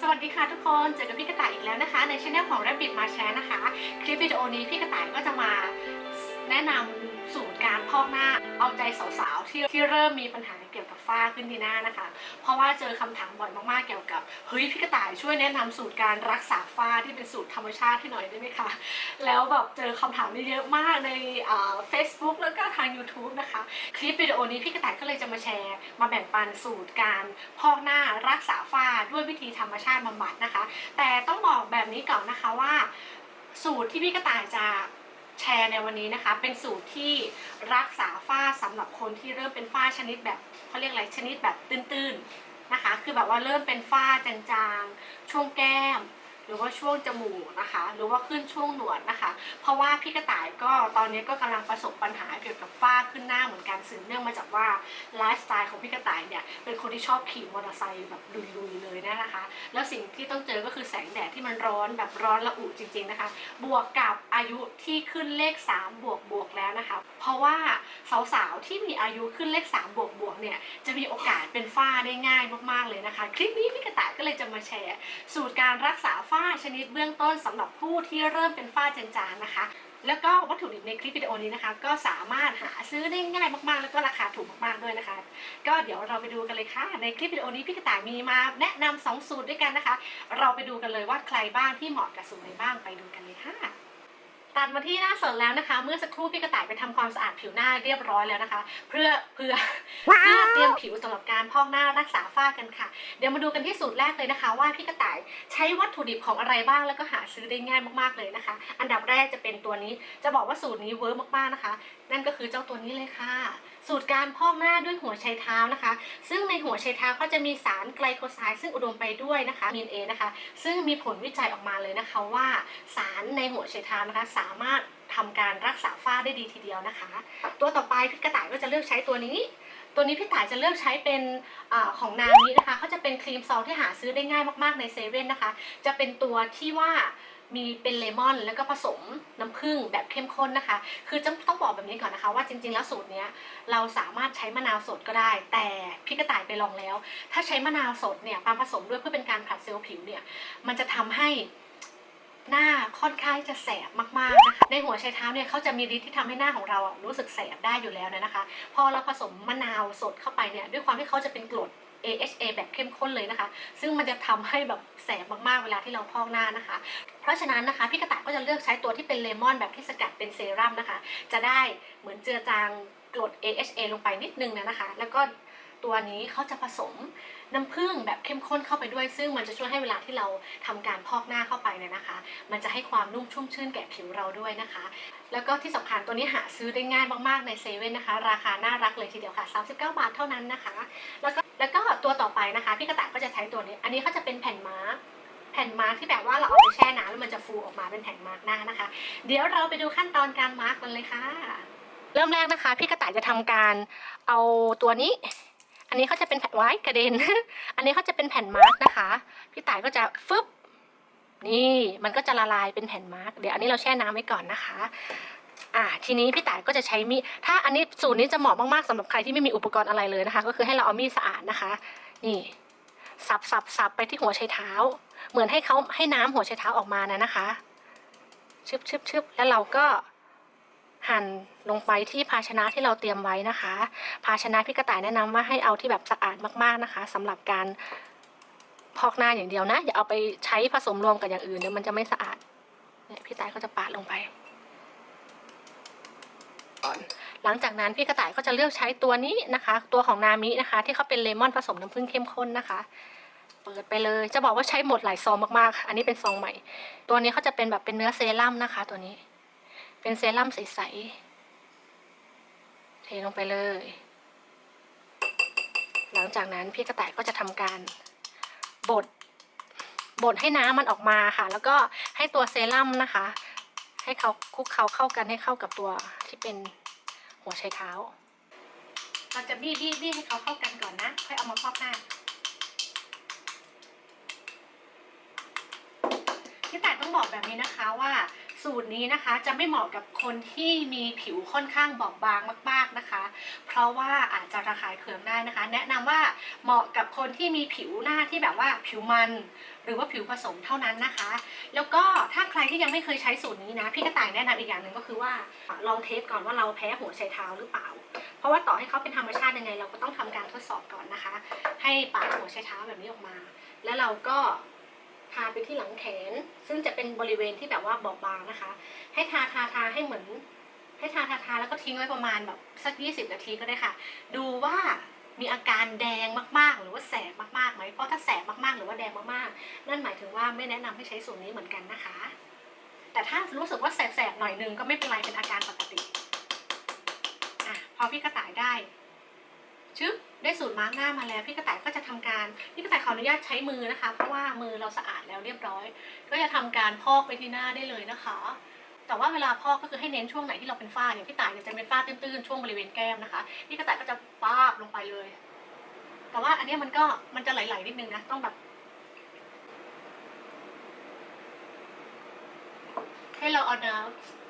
สวัสดีค่ะทุกคนเจอกับพี่กระต่ายอีกแล้วนะคะ ในช่องของ Rabbit มาแชร์นะคะ คลิปวิดีโอนี้พี่กระต่ายก็จะมาแนะนำ สูตรการพอกหน้าเอาใจสาวๆที่ที่เริ่มมีปัญหาเกี่ยวกับฝ้าขึ้นที่หน้านะคะ เพราะว่าเจอคำถามบ่อยมากๆเกี่ยวกับเฮ้ยพี่กระต่ายช่วยแนะนำสูตรการรักษาฝ้าที่เป็นสูตรธรรมชาติให้หน่อยได้ไหมคะแล้วแบบเจอคำถามนี้เยอะมากในเฟซบุ๊กแล้วก็ทาง YouTube นะคะ คลิปวิดีโอนี้พี่กระต่ายก็เลยจะมาแชร์ มาแบ่งปันสูตรการพอกหน้ารักษาฝ้าด้วยวิธีธรรมชาติบำบัดนะคะ แต่ต้องบอกแบบนี้ก่อนนะคะว่าสูตรที่พี่กระต่ายจะ แชร์ในวันนี้นะคะ เป็นสูตรที่รักษาฝ้าสำหรับคนที่เริ่มเป็นฝ้าชนิดแบบเขาเรียกอะไรชนิดแบบตื้นๆนะคะ คือแบบว่าเริ่มเป็นฝ้าจางๆ ช่วงแก้ม หรือว่าช่วงจมูกนะคะ หรือว่าขึ้นช่วงหนวดนะคะ เพราะว่าพี่กระต่ายก็ตอนนี้ก็กำลังประสบปัญหาเกี่ยวกับฝ้าขึ้นหน้าเหมือนกันสืบเนื่องมาจากว่าไลฟ์สไตล์ของพี่กระต่ายเนี่ยเป็นคนที่ชอบขี่มอเตอร์ไซค์แบบลุยๆเลยนะคะ แล้วสิ่งที่ต้องเจอก็คือแสงแดดที่มันร้อนแบบร้อนระอุจริง ๆนะคะ บวกกับอายุที่ขึ้นเลข 3 บวกบวกแล้วนะคะ เพราะว่าสาวๆที่มีอายุขึ้นเลข 3 บวกบวกเนี่ยจะมีโอกาสเป็นฝ้าได้ง่ายมากๆเลยนะคะ คลิปนี้พี่กระต่ายก็เลยจะมาแชร์ สูตรการรักษาฝ้า้าชนิดเบื้องต้นสำหรับผู้ที่เริ่มเป็นฝ้าจางๆนะคะ แล้วก็วัตถุดิบในคลิปวิดีโอนี้นะคะ ก็สามารถหาซื้อได้ง่ายมากๆ แล้วก็ราคาถูกมากๆด้วยนะคะ ก็เดี๋ยวเราไปดูกันเลยค่ะ ในคลิปวิดีโอนี้พี่กระต่ายมีมาแนะนำสองสูตรด้วยกันนะคะ เราไปดูกันเลยว่าใครบ้างที่เหมาะกับสูตรไหนบ้างไปดูกันเลยค่ะ ตัดมาที่หน้าสดแล้วนะคะ เมื่อสักครู่พี่กระต่ายไปทำความสะอาดผิวหน้าเรียบร้อยแล้วนะคะ เพื่อเพื่อเพื่อเตรียมผิวสำหรับการพอกหน้ารักษาฝ้ากันค่ะ เดี๋ยวมาดูกันที่สูตรแรกเลยนะคะ ว่าพี่กระต่ายใช้วัตถุดิบของอะไรบ้างแล้วก็หาซื้อได้ง่ายมากๆเลยนะคะ อันดับแรกจะเป็นตัวนี้จะบอกว่าสูตรนี้เวิร์กมากๆนะคะ นั่นก็คือเจ้าตัวนี้เลยค่ะ สูตรการพอกหน้าด้วยหัวไชเท้านะคะ ซึ่งในหัวไชเท้าก็จะมีสารไกลโคไซด์ซึ่งอุดมไปด้วยนะคะมีนเอนะคะ ซึ่งมีผลวิจัยออกมาเลยนะคะว่าสารในหัวไชเท้านะคะสามารถทำการรักษาฝ้าได้ดีทีเดียวนะคะ ตัวต่อไปพี่กระต่ายก็จะเลือกใช้ตัวนี้ ตัวนี้พี่ต่ายจะเลือกใช้เป็นอของนามินะคะเขาจะเป็นครีมซอลที่หาซื้อได้ง่ายมากๆในเซเว่นนะคะ จะเป็นตัวที่ว่า มีเป็นเลมอนแล้วก็ผสมน้ำผึ้งแบบเข้มข้นนะคะ คือจะต้องบอกแบบนี้ก่อนนะคะ ว่าจริงๆแล้วสูตรเนี้ยเราสามารถใช้มะนาวสดก็ได้ แต่พี่กระต่ายไปลองแล้ว ถ้าใช้มะนาวสดเนี่ยมาผสมด้วยเพื่อเป็นการผลัดเซลล์ผิวเนี่ยมันจะทำให้หน้าค่อนข้างจะแสบมากๆนะคะในหัวไชเท้าเนี่ยเขาจะมีฤทธิ์ที่ทำให้หน้าของเรารู้สึกแสบได้อยู่แล้วนะคะ พอเราผสมมะนาวสดเข้าไปเนี่ยด้วยความที่เขาจะเป็นกรด AHA แบบเข้มข้นเลยนะคะ ซึ่งมันจะทำให้แบบแสบมากๆเวลาที่เราพอกหน้านะคะ เพราะฉะนั้นนะคะพี่กระต่ายก็จะเลือกใช้ตัวที่เป็นเลมอนแบบที่สกัดเป็นเซรั่มนะคะ จะได้เหมือนเจือจางกรด AHA ลงไปนิดนึงนะคะ แล้วก็ตัวนี้เขาจะผสมน้ำผึ้งแบบเข้มข้นเข้าไปด้วย ซึ่งมันจะช่วยให้เวลาที่เราทำการพอกหน้าเข้าไปเนี่ยนะคะ มันจะให้ความนุ่มชุ่มชื่นแก่ผิวเราด้วยนะคะ แล้วก็ที่สำคัญตัวนี้หาซื้อได้ง่ายมากๆในเซเว่นนะคะ ราคาน่ารักเลยทีเดียวค่ะ 39 บาทเท่านั้นนะคะ แล้วก็ แล้วก็ตัวต่อไปนะคะ พี่กระต่ายก็จะใช้ตัวนี้ อันนี้เขาจะเป็นแผ่นมาร์กแผ่นมาร์กที่แบบว่าเราเอาไปแช่น้ำแล้วมันจะฟูออกมาเป็นแผ่นมาร์กหน้านะคะ เดี๋ยวเราไปดูขั้นตอนการมาร์กกันเลยค่ะ เริ่มแรกนะคะ พี่กระต่ายจะทำการเอาตัวนี้ อันนี้เขาจะเป็นแผ่นไว้กระเด็น อันนี้เขาจะเป็นแผ่นมาร์กนะคะ พี่ต่ายก็จะฟึบนี่มันก็จะละลายเป็นแผ่นมาร์กเดี๋ยวอันนี้เราแช่น้ำไว้ก่อนนะคะ อ่าทีนี้พี่ต่ายก็จะใช้มีดถ้าอันนี้สูตรนี้จะเหมาะมากๆสำหรับใครที่ไม่มีอุปกรณ์อะไรเลยนะคะ ก็คือให้เราเอามีดสะอาดนะคะ นี่สับสับสับไปที่หัวไชเท้า เหมือนให้เขาให้น้ำหัวไชเท้าออกมานะนะคะชึบชึบชึบแล้วเราก็หั่นลงไปที่ภาชนะที่เราเตรียมไว้นะคะ ภาชนะพี่กระต่ายแนะนำว่าให้เอาที่แบบสะอาดมากๆนะคะสำหรับการพอกหน้าอย่างเดียวนะ อย่าเอาไปใช้ผสมรวมกับอย่างอื่นเดี๋ยวมันจะไม่สะอาดเนี่ยพี่ต่ายก็จะปาดลงไป ก่อน หลังจากนั้นพี่กระต่ายก็จะเลือกใช้ตัวนี้นะคะ ตัวของนามินะคะ ที่เขาเป็นเลมอนผสมน้ำผึ้งเข้มข้นนะคะ เปิดไปเลยจะบอกว่าใช้หมดหลายซองมากๆ อันนี้เป็นซองใหม่ ตัวนี้เขาจะเป็นแบบเป็นเนื้อเซรั่มนะคะ ตัวนี้ เป็นเซรั่มใสๆเทลงไปเลย หลังจากนั้นพี่กระต่ายก็จะทำการบดบดให้น้ำมันออกมาค่ะ แล้วก็ให้ตัวเซรั่มนะคะ ให้เขาคลุกเคล้าเข้ากันให้เข้ากับตัวที่เป็น หัวไชเท้า เราจะบี้บี้บี้ให้เขาเข้ากันก่อนนะ ค่อยเอามาพอกหน้าพี่แต่ต้องบอกแบบนี้นะคะว่า สูตรนี้นะคะจะไม่เหมาะกับคนที่มีผิวค่อนข้างบอบบางมาก ๆนะคะ เพราะว่าอาจจะระคายเคืองได้นะคะ แนะนำว่าเหมาะกับคนที่มีผิวหน้าที่แบบว่าผิวมัน หรือว่าผิวผสมเท่านั้นนะคะ แล้วก็ถ้าใครที่ยังไม่เคยใช้สูตรนี้นะพี่กระต่ายแนะนำอีกอย่างหนึ่งก็คือว่าลองเทสก่อนว่าเราแพ้หัวไชเท้าหรือเปล่า เพราะว่าต่อให้เขาเป็นธรรมชาติยังไง เราก็ต้องทำการทดสอบก่อนนะคะ ให้ปาดหัวไชเท้าแบบนี้ออกมา แล้วเราก็ ทาไปที่หลังแขน ซึ่งจะเป็นบริเวณที่แบบว่าบอบบางนะคะ ให้ทาทาทาให้เหมือน ให้ทาทาทาแล้วก็ทิ้งไว้ประมาณแบบสัก 20 นาทีก็ได้ค่ะ ดูว่ามีอาการแดงมากๆ หรือว่าแสบมากๆไหมเพราะถ้าแสบมากๆ หรือว่าแดงมากๆ นั่นหมายถึงว่าไม่แนะนำให้ใช้สูตรนี้เหมือนกันนะคะ แต่ถ้ารู้สึกว่าแสบๆหน่อยนึงก็ไม่เป็นไรเป็นอาการปกติอะพอพี่กระต่ายได้ ชึบได้สูตรมาร์กหน้ามาแล้วพี่กระต่ายก็จะทำการพี่กระต่ายขออนุญาตใช้มือนะคะ เพราะว่ามือเราสะอาดแล้วเรียบร้อย ก็จะทำการพอกไปที่หน้าได้เลยนะคะ แต่ว่าเวลาพอกก็คือให้เน้นช่วงไหนที่เราเป็นฝ้าอย่างพี่ต่ายเนี่ยจะเป็นฝ้าตื้นๆช่วงบริเวณแก้มนะคะพี่กระต่ายก็จะป้าบลงไปเลย แต่ว่าอันนี้มันก็มันจะไหลๆนิดนึงนะต้องแบบให้เราเอาน้ำ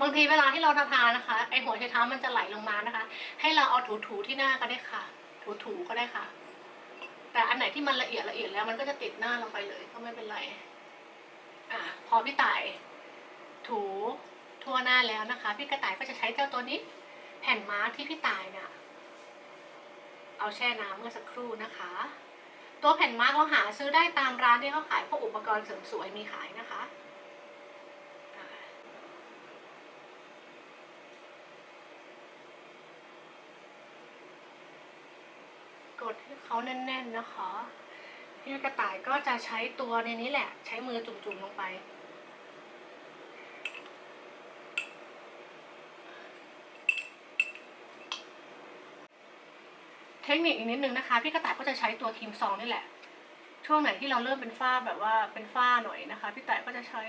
บางทีเวลาที่เราทานะคะไอหัวไชเท้ามันจะไหลลงมานะคะ ให้เราเอาถูๆที่หน้าก็ได้ค่ะ ถูๆก็ได้ค่ะ แต่อันไหนที่มันละเอียดละเอียดแล้วมันก็จะติดหน้าลงไปเลยก็ไม่เป็นไร อะพอพี่ต่ายถูทั่วหน้าแล้วนะคะ พี่กระต่ายก็จะใช้เจ้าตัวนี้แผ่นมาร์กที่พี่ต่ายเนี่ยเอาแช่น้ำเมื่อสักครู่นะคะ ตัวแผ่นมาร์กเราหาซื้อได้ตามร้านที่เขาขายพวกอุปกรณ์เสริมสวยมีขายนะคะ กดให้เขาแน่น ๆนะคะพี่กระต่ายก็จะใช้ตัวในนี้แหละ ใช้มือจุ่มๆลงไป เทคนิคอีกนิดนึงนะคะ พี่กระต่ายก็จะใช้ตัวครีมซองนี่แหละ ช่วงไหนที่เราเริ่มเป็นฝ้าแบบว่าเป็นฝ้าหน่อยนะคะ พี่ต่ายก็จะใช้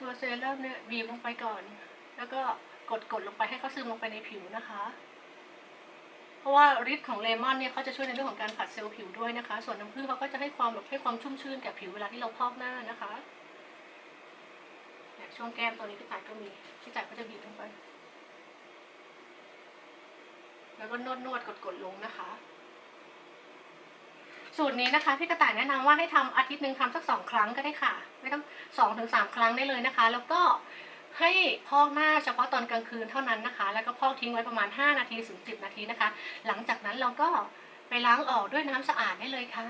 ตัวเซรั่มเนี่ยบีบลงไปก่อน แล้วก็กดกดลงไปให้เขาซึมลงไปในผิวนะคะ ราะว่าฤทธิ์ของเลมอนเนี่ยเขาจะช่วยในเรื่องของการผัดเซลล์ผิวด้วยนะคะ ส่วนน้ำผึ้งเขาก็จะให้ความแบบให้ความชุ่มชื่นแก่ผิวเวลาที่เราพอกหน้านะคะช่วงแก้มตัวนี้พี่ต่ายก็มีพี่ต่ายก็จะบีบลงไป แล้วก็นวดนวดกดกดๆลงนะคะ สูตรนี้นะคะพี่กระต่ายแนะนำว่าให้ทำอาทิตย์หนึ่งทำสักสองครั้งก็ได้ค่ะ ไม่ต้องสองถึงสามครั้งได้เลยนะคะ แล้วก็ ให้พอกหน้าเฉพาะตอนกลางคืนเท่านั้นนะคะ แล้วก็พอกทิ้งไว้ประมาณ 5 นาทีถึง10 นาทีนะคะ หลังจากนั้นเราก็ไปล้างออกด้วยน้ำสะอาดได้เลยค่ะ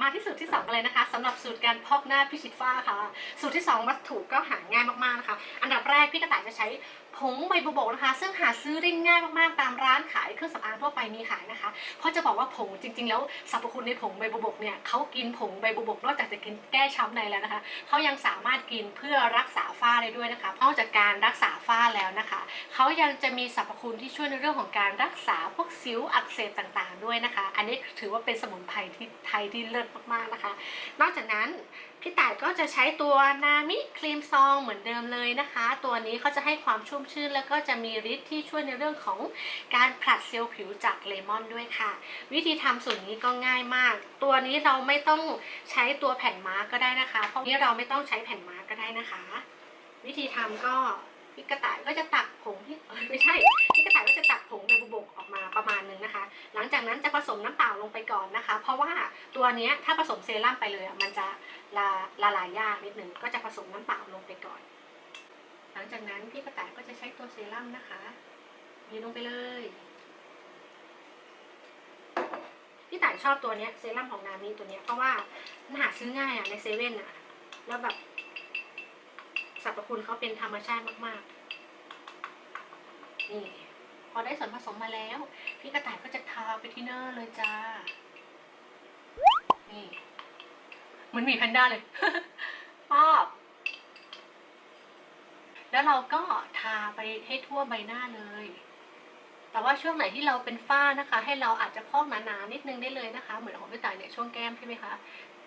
มาที่สูตรที่2กันเลยนะคะสำหรับสูตรการพอกหน้าพิชิตฝ้าค่ะ สูตรที่ 2 วัตถุก็หาง่ายมากๆนะคะ อันดับแรกพี่กระต่ายจะใช้ ผงใบบัวบกนะคะ ซึ่งหาซื้อได้ง่ายมากๆตามร้านขายเครื่องสำอางทั่วไปมีขายนะคะเพราะจะบอกว่าผงจริง ๆ แล้วสรรพคุณในผงใบบัวบกเนี่ยเขากินผงใบบัวบกนอกจากจะกินแก้ช้ำในแล้วนะคะเขายังสามารถกินเพื่อรักษาฝ้าได้ด้วยนะคะนอกจากการรักษาฝ้าแล้วนะคะเขายังจะมีสรรพคุณที่ช่วยในเรื่องของการรักษาพวกสิวอักเสบต่างๆ ด้วยนะคะ อันนี้ถือว่าเป็นสมุนไพรที่ไทยที่เลิศมากๆนะคะ นอกจากนั้น พี่ต่ายก็จะใช้ตัวนามิครีมซองเหมือนเดิมเลยนะคะ ตัวนี้เขาจะให้ความชุ่มชื่น แล้วก็จะมีฤทธิ์ที่ช่วยในเรื่องของการผลัดเซลล์ผิวจากเลมอนด้วยค่ะ วิธีทำสูตรนี้ก็ง่ายมาก ตัวนี้เราไม่ต้องใช้ตัวแผ่นมาร์กก็ได้นะคะ เพราะนี้เราไม่ต้องใช้แผ่นมาร์กก็ได้นะคะ วิธีทำก็พี่กระต่ายก็จะตักผงที่ไม่ใช่พี่กระต่ายก็จะตักผงใบบุบกออกมาประมาณนึงนะคะ หลังจากนั้นจะผสมน้ำเปล่าลงไปก่อนนะคะ เพราะว่าตัวนี้ถ้าผสมเซรั่มไปเลยอะมันจะ ละละลายยากนิดหนึ่งก็จะผสมน้ำเปล่าลงไปก่อน หลังจากนั้นพี่กระต่ายก็จะใช้ตัวเซรั่มนะคะยีลงไปเลยพี่ต่ายชอบตัวเนี้ยเซรั่มของนามิตัวเนี้ยเพราะว่ามันหาซื้อง่ายอะในเซเว่นอะแล้วแบบสรรพคุณเขาเป็นธรรมชาติมากๆ นี่ พอได้ส่วนผสมมาแล้ว พี่กระต่ายก็จะทาไปที่หน้าเลยจ้า นี่ เหมือนหมีแพนด้าเลยป๊อบแล้วเราก็ทาไปให้ทั่วใบหน้าเลย แต่ว่าช่วงไหนที่เราเป็นฝ้านะคะ ให้เราอาจจะพอกหนาๆนิดนึงได้เลยนะคะ เหมือนของพี่ต่ายเนี่ยช่วงแก้มใช่ไหมคะ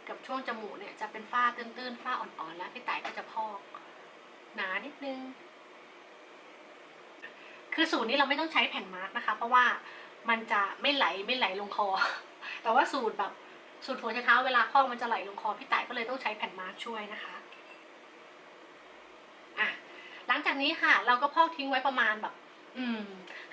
กับช่วงจมูกเนี่ยจะเป็นฝ้าตื้นๆฝ้าอ่อนๆแล้วพี่ต่ายก็จะพอกหนานิดนึง คือสูตรนี้เราไม่ต้องใช้แผ่นมาร์กนะคะ เพราะว่ามันจะไม่ไหลไม่ไหลลงคอ แต่ว่าสูตรแบบ สูตรหัวใช้เท้าเวลาพอกมันจะไหลลงคอพี่ต่ายก็เลยต้องใช้แผ่นมาร์กช่วยนะคะอะหลังจากนี้ค่ะ เราก็พอกทิ้งไว้ประมาณแบบ อืม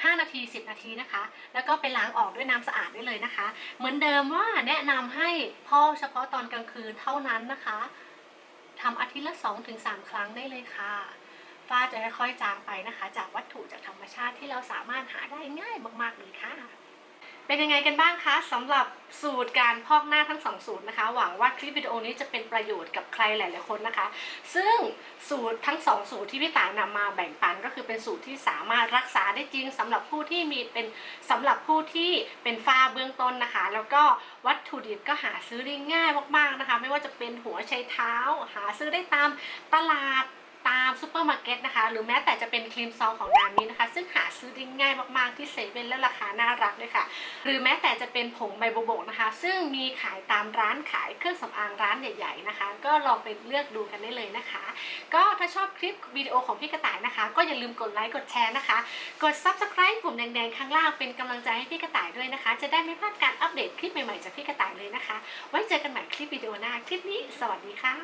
ห้านาทีสิบนาทีนะคะ แล้วก็ไปล้างออกด้วยน้ำสะอาดได้เลยนะคะ เหมือนเดิมว่าแนะนำให้พอกเฉพาะตอนกลางคืนเท่านั้นนะคะทำอาทิตย์ละสองถึงสามครั้งได้เลยค่ะฝ้าจะค่อยๆจางไปนะคะ จากวัตถุจากธรรมชาติที่เราสามารถหาได้ง่ายมากๆเลยค่ะ เป็นยังไงกันบ้างคะสำหรับสูตรการพอกหน้าทั้งสองสูตรนะคะ หวังว่าคลิปวิดีโอนี้จะเป็นประโยชน์กับใครหลาย ๆ คนนะคะ ซึ่งสูตรทั้งสองสูตรที่พี่ต่ายนำมาแบ่งปันก็คือเป็นสูตรที่สามารถรักษาได้จริงสำหรับผู้ที่มีเป็นสำหรับผู้ที่เป็นฝ้าเบื้องต้นนะคะ แล้วก็วัตถุดิบก็หาซื้อได้ง่ายมาก ๆ นะคะ ไม่ว่าจะเป็นหัวไชเท้า หาซื้อได้ตามตลาด ตามซูเปอร์มาร์เก็ตนะคะ หรือแม้แต่จะเป็นครีมซองของนามินะคะ ซึ่งหาซื้อได้ง่ายมากๆที่เซเว่นและราคาน่ารักเลยค่ะ หรือแม้แต่จะเป็นผงใบโบโบกนะคะ ซึ่งมีขายตามร้านขายเครื่องสำอางร้านใหญ่ ๆนะคะ ก็ลองไปเลือกดูกันได้เลยนะคะ ก็ถ้าชอบคลิปวิดีโอของพี่กระต่ายนะคะ ก็อย่าลืมกดไลค์กดแชร์นะคะ กด subscribe ปุ่มแดงๆข้างล่างเป็นกำลังใจให้พี่กระต่ายด้วยนะคะ จะได้ไม่พลาดการอัปเดตคลิปใหม่ๆจากพี่กระต่ายเลยนะคะ ไว้เจอกันใหม่คลิปวิดีโอหน้าคลิปนี้ สวัสดีค่ะ